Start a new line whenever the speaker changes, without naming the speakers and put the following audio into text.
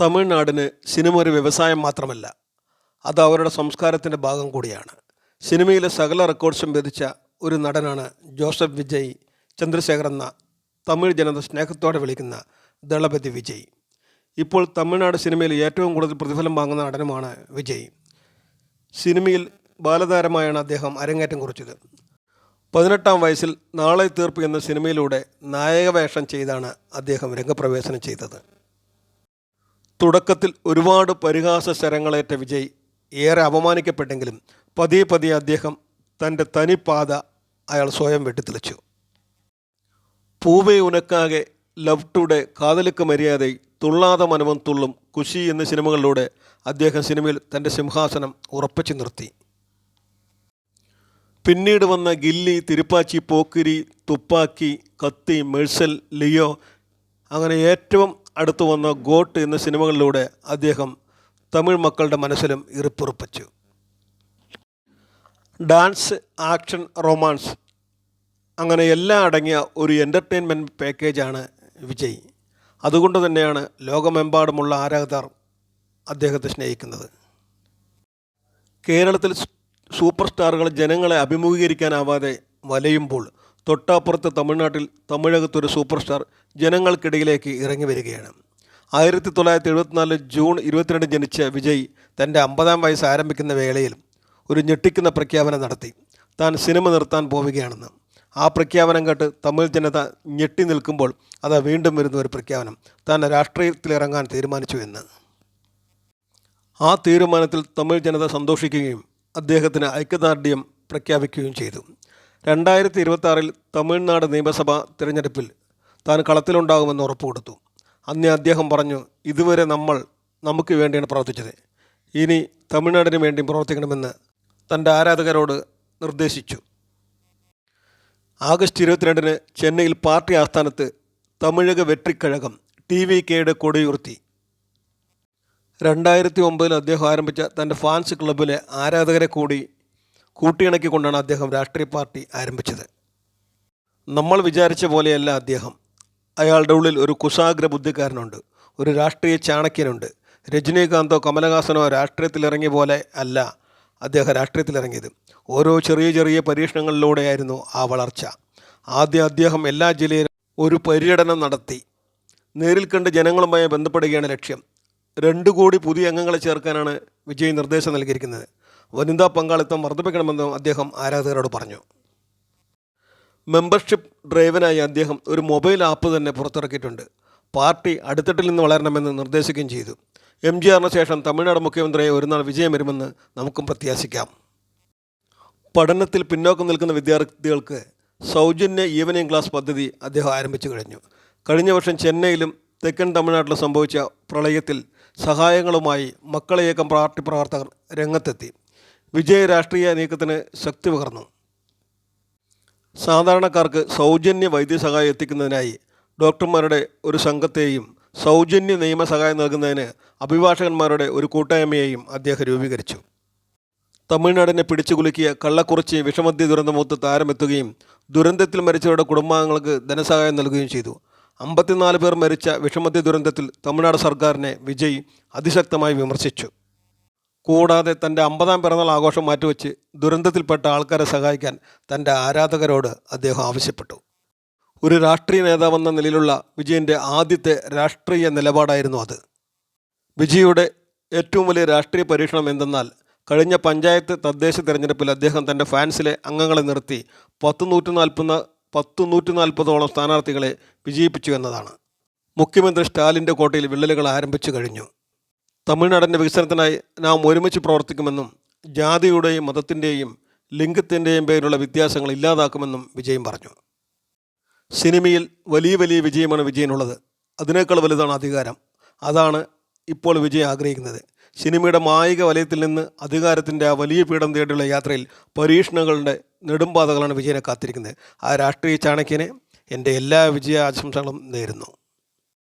തമിഴ്നാടിന് cinema ഒരു വ്യവസായം മാത്രമല്ല അത് അവരുടെ സംസ്കാരത്തിന്റെ ഭാഗം കൂടിയാണ്. സിനിമയിലെ സകല റെക്കോർഡ്സും ഭേദിച്ച ഒരു നടനാണ് ജോസഫ് വിജയ് ചന്ദ്രശേഖർ എന്ന തമിഴ് ജനത സ്നേഹത്തോടെ വിളിക്കുന്ന ദളപതി വിജയ്. ഇപ്പോൾ തമിഴ്നാട് സിനിമയിൽ ഏറ്റവും കൂടുതൽ പ്രതിഫലം വാങ്ങുന്ന നടനുമാണ് വിജയ്. സിനിമയിൽ ബാലതാരമായാണ് അദ്ദേഹം അരങ്ങേറ്റം കുറിച്ചത്. പതിനെട്ടാം വയസ്സിൽ നാളെ തീർപ്പ് എന്ന സിനിമയിലൂടെ നായകവേഷം ചെയ്താണ് അദ്ദേഹം രംഗപ്രവേശനം ചെയ്തത്. തുടക്കത്തിൽ ഒരുപാട് പരിഹാസ ശരങ്ങളേറ്റ വിജയ് ഏറെ അപമാനിക്കപ്പെട്ടെങ്കിലും പതിയെ പതിയെ അദ്ദേഹം തന്റെ തനിപ്പാത അയാൾ സ്വയം വെട്ടിത്തെളിച്ചു. പൂവേ ഉനക്കാകെ ലവ് ടുഡേ കാതലിക്ക് മര്യാദ തുള്ളാത മനവും തുള്ളും കുശി എന്നീ സിനിമകളിലൂടെ അദ്ദേഹം സിനിമയിൽ തന്റെ സിംഹാസനം ഉറപ്പിച്ചു നിർത്തി. പിന്നീട് വന്ന ഗില്ലി തിരുപ്പാച്ചി പോക്കിരി തുപ്പാക്കി കത്തി മെഴ്സൽ ലിയോ അങ്ങനെ ഏറ്റവും അടുത്ത് വന്ന ഗോട്ട് എന്ന സിനിമകളിലൂടെ അദ്ദേഹം തമിഴ് മക്കളുടെ മനസ്സിലും ഇറിപ്പുറപ്പിച്ചു. ഡാൻസ് ആക്ഷൻ റൊമാൻസ് അങ്ങനെ എല്ലാം അടങ്ങിയ ഒരു എന്റർടൈൻമെന്റ് പാക്കേജാണ് വിജയ്. അതുകൊണ്ട് തന്നെയാണ് ലോകമെമ്പാടുമുള്ള ആരാധകർ അദ്ദേഹത്തെ സ്നേഹിക്കുന്നത്. കേരളത്തിൽ സൂപ്പർ സ്റ്റാറുകൾ ജനങ്ങളെ അഭിമുഖീകരിക്കാനാവാതെ വലയുമ്പോൾ തൊട്ടപ്പുറത്ത് തമിഴ്നാട്ടിൽ തമിഴകത്തൊരു സൂപ്പർ സ്റ്റാർ ജനങ്ങൾക്കിടയിലേക്ക് ഇറങ്ങി വരികയാണ്. ആയിരത്തി തൊള്ളായിരത്തി എഴുപത്തിനാല് ജൂൺ ഇരുപത്തിരണ്ട് ജനിച്ച വിജയ് തന്റെ അമ്പതാം വയസ്സ് ആരംഭിക്കുന്ന വേളയിൽ ഒരു ഞെട്ടിക്കുന്ന പ്രഖ്യാപനം നടത്തി. താൻ സിനിമ നിർത്താൻ പോവുകയാണെന്ന്. ആ പ്രഖ്യാപനം കേട്ട് തമിഴ് ജനത ഞെട്ടി നിൽക്കുമ്പോൾ അത് വീണ്ടും വരുന്ന ഒരു പ്രഖ്യാപനം. താൻ രാഷ്ട്രീയത്തിലിറങ്ങാൻ തീരുമാനിച്ചു എന്ന്. ആ തീരുമാനത്തിൽ തമിഴ് ജനത സന്തോഷിക്കുകയും അദ്ദേഹത്തിന് ഐക്യദാർഢ്യം പ്രഖ്യാപിക്കുകയും ചെയ്തു. രണ്ടായിരത്തി ഇരുപത്തി തമിഴ്നാട് നിയമസഭാ തിരഞ്ഞെടുപ്പിൽ താൻ കളത്തിലുണ്ടാകുമെന്ന് ഉറപ്പ് കൊടുത്തു അന്നേ അദ്ദേഹം പറഞ്ഞു ഇതുവരെ നമ്മൾ നമുക്ക് വേണ്ടിയാണ് പ്രവർത്തിച്ചത്. ഇനി തമിഴ്നാടിന് വേണ്ടി പ്രവർത്തിക്കണമെന്ന് തന്റെ ആരാധകരോട് നിർദ്ദേശിച്ചു. ആഗസ്റ്റ് ഇരുപത്തിരണ്ടിന് ചെന്നൈയിൽ പാർട്ടി ആസ്ഥാനത്ത് തമിഴക വെട്രിക്കഴകം ടി വി കെയുടെ കൊടിയുയർത്തി. രണ്ടായിരത്തി ഒമ്പതിൽ അദ്ദേഹം ആരംഭിച്ച തന്റെ ഫാൻസ് ക്ലബ്ബിലെ ആരാധകരെ കൂടി കൂട്ടിയിണക്കിക്കൊണ്ടാണ് അദ്ദേഹം രാഷ്ട്രീയ പാർട്ടി ആരംഭിച്ചത്. നമ്മൾ വിചാരിച്ച പോലെയല്ല അദ്ദേഹം. അയാളുടെ ഉള്ളിൽ ഒരു കുശാഗ്ര ബുദ്ധിക്കാരനുണ്ട് ഒരു രാഷ്ട്രീയ ചാണക്യനുണ്ട്. രജനീകാന്തോ കമലഹാസനോ രാഷ്ട്രീയത്തിലിറങ്ങിയ പോലെ അല്ല അദ്ദേഹം രാഷ്ട്രീയത്തിലിറങ്ങിയത്. ഓരോ ചെറിയ ചെറിയ പരീക്ഷണങ്ങളിലൂടെയായിരുന്നു ആ വളർച്ച. ആദ്യം അദ്ദേഹം എല്ലാ ജില്ലയിലും ഒരു പര്യടനം നടത്തി. നേരിൽ കണ്ട് ജനങ്ങളുമായി ബന്ധപ്പെടുകയാണ് ലക്ഷ്യം. രണ്ട് കോടി പുതിയ അംഗങ്ങളെ ചേർക്കാനാണ് വിജയ് നിർദ്ദേശം നൽകിയിരിക്കുന്നത്. വനിതാ പങ്കാളിത്തം വർദ്ധിപ്പിക്കണമെന്നും അദ്ദേഹം ആരാധകരോട് പറഞ്ഞു. മെമ്പർഷിപ്പ് ഡ്രൈവനായി അദ്ദേഹം ഒരു മൊബൈൽ ആപ്പ് തന്നെ പുറത്തിറക്കിയിട്ടുണ്ട്. പാർട്ടി അടുത്തിട്ടിൽ നിന്ന് വളരണമെന്ന് നിർദ്ദേശിക്കുകയും ചെയ്തു. എം ജി ആറിന് ശേഷം തമിഴ്നാട് മുഖ്യമന്ത്രിയെ ഒരു നാൾ വിജയം വരുമെന്ന് നമുക്കും പ്രത്യാശിക്കാം. പഠനത്തിൽ പിന്നോക്കം നിൽക്കുന്ന വിദ്യാർത്ഥികൾക്ക് സൗജന്യ ഈവനിങ് ക്ലാസ് പദ്ധതി അദ്ദേഹം ആരംഭിച്ചു കഴിഞ്ഞു. കഴിഞ്ഞ വർഷം ചെന്നൈയിലും തെക്കൻ തമിഴ്നാട്ടിലും സംഭവിച്ച പ്രളയത്തിൽ സഹായങ്ങളുമായി മക്കളെയേക്കം പാർട്ടി പ്രവർത്തകർ രംഗത്തെത്തി. വിജയ രാഷ്ട്രീയ നീക്കത്തിന് ശക്തി പകർന്നു. സാധാരണക്കാർക്ക് സൗജന്യ വൈദ്യസഹായം എത്തിക്കുന്നതിനായി ഡോക്ടർമാരുടെ ഒരു സംഘത്തെയും സൗജന്യ നിയമസഹായം നൽകുന്നതിന് അഭിഭാഷകന്മാരുടെ ഒരു കൂട്ടായ്മയെയും അദ്ദേഹം രൂപീകരിച്ചു. തമിഴ്നാടിനെ പിടിച്ചുകുലുക്കിയ കള്ളക്കുറിച്ചി വിഷമദ്യ ദുരന്തമൂത്ത് താരമെത്തുകയും ദുരന്തത്തിൽ മരിച്ചവരുടെ കുടുംബാംഗങ്ങൾക്ക് ധനസഹായം നൽകുകയും ചെയ്തു. അമ്പത്തിനാല് പേർ മരിച്ച വിഷമദ്യ ദുരന്തത്തിൽ തമിഴ്നാട് സർക്കാരിനെ വിജയ് അതിശക്തമായി വിമർശിച്ചു. കൂടാതെ തന്റെ അമ്പതാം പിറന്നാൾ ആഘോഷം മാറ്റിവെച്ച് ദുരന്തത്തിൽപ്പെട്ട ആൾക്കാരെ സഹായിക്കാൻ തന്റെ ആരാധകരോട് അദ്ദേഹം ആവശ്യപ്പെട്ടു. ഒരു രാഷ്ട്രീയ നേതാവെന്ന നിലയിലുള്ള വിജയന്റെ ആദ്യത്തെ രാഷ്ട്രീയ നിലപാടായിരുന്നു അത്. വിജയുടെ ഏറ്റവും വലിയ രാഷ്ട്രീയ പരീക്ഷണം എന്തെന്നാൽ കഴിഞ്ഞ പഞ്ചായത്ത് തദ്ദേശ തിരഞ്ഞെടുപ്പിൽ അദ്ദേഹം തന്റെ ഫാൻസിലെ അംഗങ്ങളെ നിർത്തി പത്ത് നൂറ്റി നാൽപ്പത് പത്ത് നൂറ്റി നാൽപ്പതോളം സ്ഥാനാർത്ഥികളെ വിജയിപ്പിച്ചു എന്നതാണ്. മുഖ്യമന്ത്രി സ്റ്റാലിന്റെ കോട്ടയിൽ വിള്ളലുകൾ ആരംഭിച്ചു കഴിഞ്ഞു. തമിഴ്നാടിന്റെ വികസനത്തിനായി നാം ഒരുമിച്ച് പ്രവർത്തിക്കുമെന്നും ജാതിയുടെയും മതത്തിന്റെയും ലിംഗത്തിന്റെയും പേരിലുള്ള വ്യത്യാസങ്ങൾ ഇല്ലാതാക്കുമെന്നും വിജയൻ പറഞ്ഞു. സിനിമയിൽ വലിയ വലിയ വിജയമാണ് വിജയനുള്ളത്. അതിനേക്കാൾ വലുതാണ് അധികാരം. അതാണ് ഇപ്പോൾ വിജയ് ആഗ്രഹിക്കുന്നത്. സിനിമയുടെ മായിക വലയത്തിൽ നിന്ന് അധികാരത്തിന്റെ ആ വലിയ പീഠം തേടിയുള്ള യാത്രയിൽ പരീക്ഷണങ്ങളുടെ നെടുമ്പാതകളാണ് വിജയനെ കാത്തിരിക്കുന്നത്. ആ രാഷ്ട്രീയ ചാണക്യനെ എന്റെ എല്ലാ വിജയ ആശംസകളും നേരുന്നു.